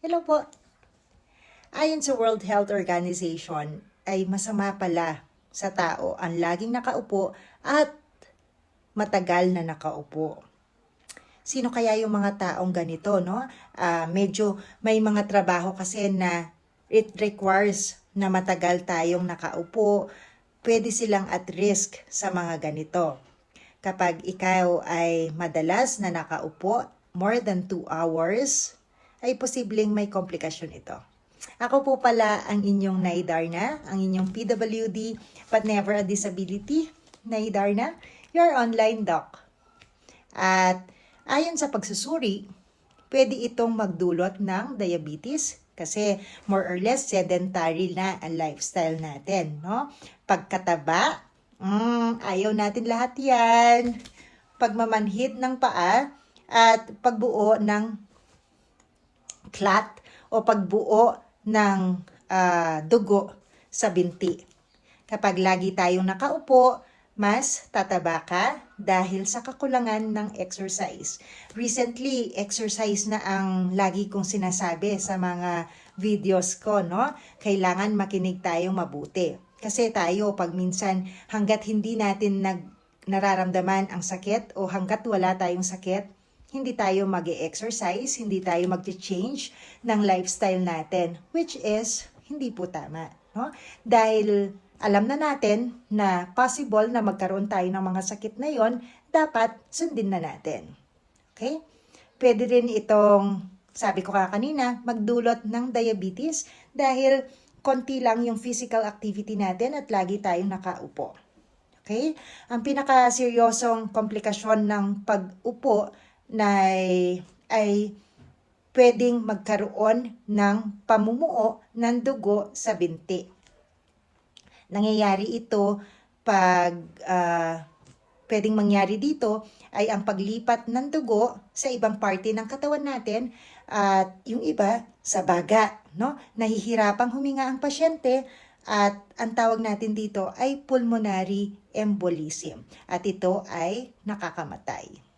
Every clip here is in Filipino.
Hello po. Ayon sa World Health Organization, ay masama pala sa tao ang laging nakaupo at matagal na nakaupo. Sino kaya yung mga taong ganito, no? Ah, medyo may mga trabaho kasi na it requires na matagal tayong nakaupo. Pwede silang at risk sa mga ganito. Kapag ikaw ay madalas na nakaupo, more than 2 hours, ay posibleng may komplikasyon ito. Ako po pala ang inyong Naidarna, ang inyong PWD but never a disability, Naidarna, your online doc. At ayon sa pagsusuri, pwede itong magdulot ng diabetes kasi more or less sedentary na ang lifestyle natin, no? Pagkataba, mm, ayaw natin lahat yan. Pagmamanhid ng paa at pagbuo ng clot o pagbuo ng ah, dugo sa binti. Kapag lagi tayong nakaupo, mas tataba ka dahil sa kakulangan ng exercise. Recently, exercise na ang lagi kong sinasabi sa mga videos ko, no? Kailangan makinig tayong mabuti. Kasi tayo, pag minsan, hanggat hindi natin nag, nararamdaman ang sakit o hanggat wala tayong sakit, hindi tayo mag exercise hindi tayo mag-change ng lifestyle natin, which is hindi po tama. No? Dahil alam na natin na possible na magkaroon tayo ng mga sakit na yon, dapat sundin na natin. Okay? Pwede rin itong, sabi ko ka kanina, magdulot ng diabetes dahil konti lang yung physical activity natin at lagi tayong nakaupo. Okay? Ang pinaka-seryosong komplikasyon ng pag-upo na ay, pwedeng magkaroon ng pamumuo ng dugo sa binti. Nangyayari ito pag ah, pwedeng mangyari dito ay ang paglipat ng dugo sa ibang parte ng katawan natin at yung iba sa baga, no? Nahihirapang huminga ang pasyente at ang tawag natin dito ay pulmonary embolism at ito ay nakakamatay.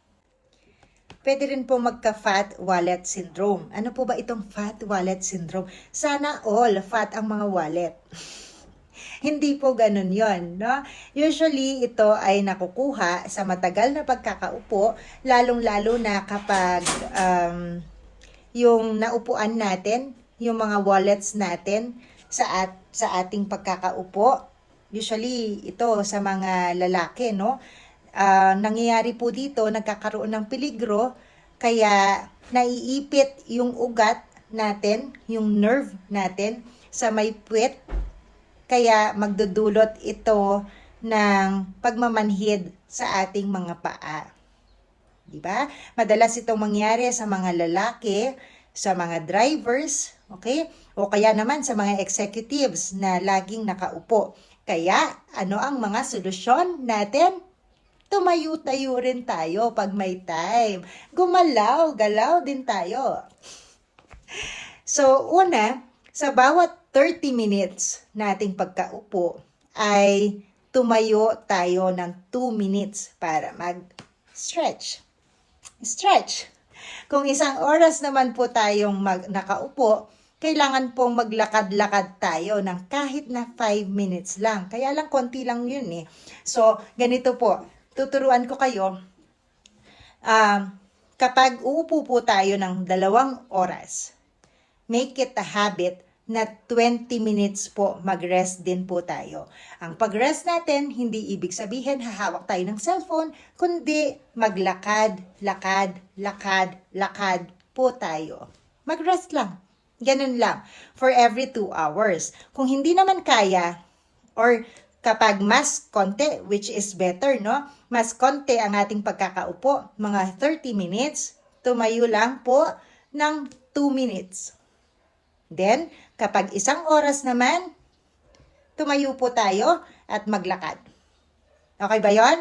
Pwede rin po magka-fat wallet syndrome. Ano po ba itong fat wallet syndrome? Sana all fat ang mga wallet. Hindi po ganun yon, no? Usually, ito ay nakukuha sa matagal na pagkakaupo, lalong-lalo na kapag um, yung naupuan natin, yung mga wallets natin sa, at, sa ating pagkakaupo, usually ito sa mga lalaki, no? Ah, nangyayari po dito, nagkakaroon ng peligro, kaya naiipit yung ugat natin, yung nerve natin sa may puwet, kaya magdudulot ito ng pagmamanhid sa ating mga paa. Di ba? Madalas itong mangyari sa mga lalaki, sa mga drivers, okay? O kaya naman sa mga executives na laging nakaupo. Kaya, ano ang mga solusyon natin? Tumayo-tayo rin tayo pag may time. Gumalaw, galaw din tayo. So, una, sa bawat 30 minutes nating pagkaupo ay tumayo tayo ng 2 minutes para mag-stretch. Stretch. Kung isang oras naman po tayong mag nakaupo, kailangan pong maglakad-lakad tayo ng kahit na 5 minutes lang. Kaya lang konti lang yun eh. So, ganito po. Tuturuan ko kayo. Um, kapag uupo po tayo ng dalawang oras, make it a habit na 20 minutes po mag-rest din po tayo. Ang pag-rest natin, hindi ibig sabihin hahawak tayo ng cellphone, kundi maglakad, lakad, lakad, lakad po tayo. Mag-rest lang. Ganun lang. For every 2 hours. Kung hindi naman kaya, or kapag mas konti, which is better, no? Mas konti ang ating pagkakaupo, mga 30 minutes, tumayo lang po ng 2 minutes. Then, kapag isang oras naman, tumayo po tayo at maglakad. Okay ba yon?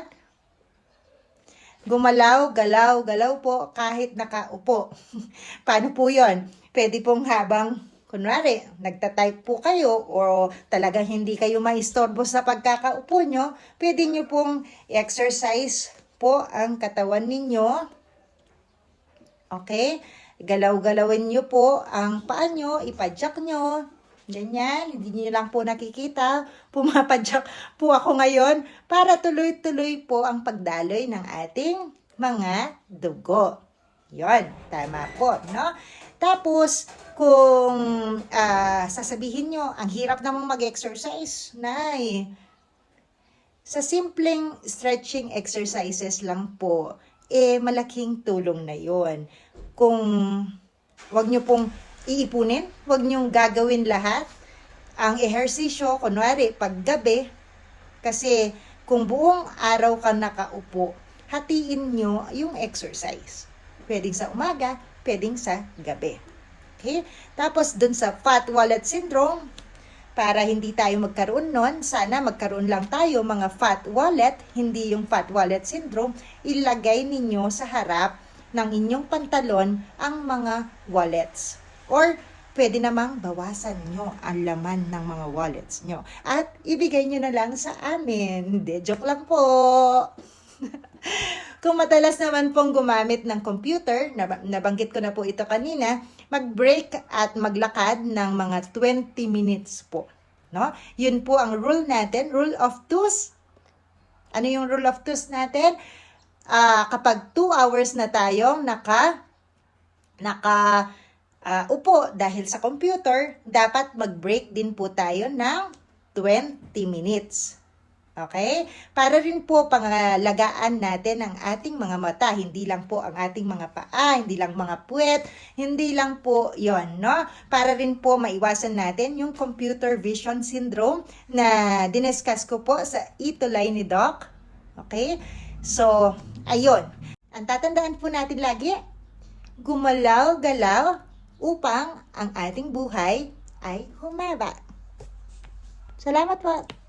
Gumalaw, galaw, galaw po kahit nakaupo. Paano po yon? Pwede pong habang, kunwari, nagtatype po kayo o talagang hindi kayo maistorbo sa pagkakaupo nyo, pwede nyo pong exercise po ang katawan ninyo. Okay? Galaw-galawin nyo po ang paa nyo, ipadyak nyo. Ganyan, hindi nyo lang po nakikita. Pumapadyak po ako ngayon para tuloy-tuloy po ang pagdaloy ng ating mga dugo. Yon, tama po, no? Tapos, kung ah, sasabihin nyo, ang hirap namang mag-exercise, nay. Sa simpleng stretching exercises lang po, eh malaking tulong na yon. Kung wag nyo pong iipunin, wag nyo gagawin lahat. Ang ehersisyo, kunwari, paggabi, kasi kung buong araw ka nakaupo, hatiin nyo yung exercise. Pwedeng sa umaga, pwedeng sa gabi. Okay? Tapos dun sa fat wallet syndrome, para hindi tayo magkaroon nun, sana magkaroon lang tayo mga fat wallet, hindi yung fat wallet syndrome, ilagay ninyo sa harap ng inyong pantalon ang mga wallets. Or pwede namang bawasan nyo ang laman ng mga wallets nyo. At ibigay nyo na lang sa amin. Hindi, joke lang po. Kung madalas naman pong gumamit ng computer, nab- nabanggit ko na po ito kanina, mag-break at maglakad ng mga 20 minutes po. No? Yun po ang rule natin, rule of twos. Ano yung rule of twos natin? Ah, kapag 2 hours na tayong naka naka ah, upo dahil sa computer, dapat mag-break din po tayo ng 20 minutes. Okay? Para rin po pangalagaan natin ang ating mga mata, hindi lang po ang ating mga paa, hindi lang mga puwet, hindi lang po 'yon, no? Para rin po maiwasan natin yung computer vision syndrome na diniscuss ko po sa itulay ni Doc. Okay? So, ayun. Ang tatandaan po natin lagi, gumalaw-galaw upang ang ating buhay ay humaba. Salamat po.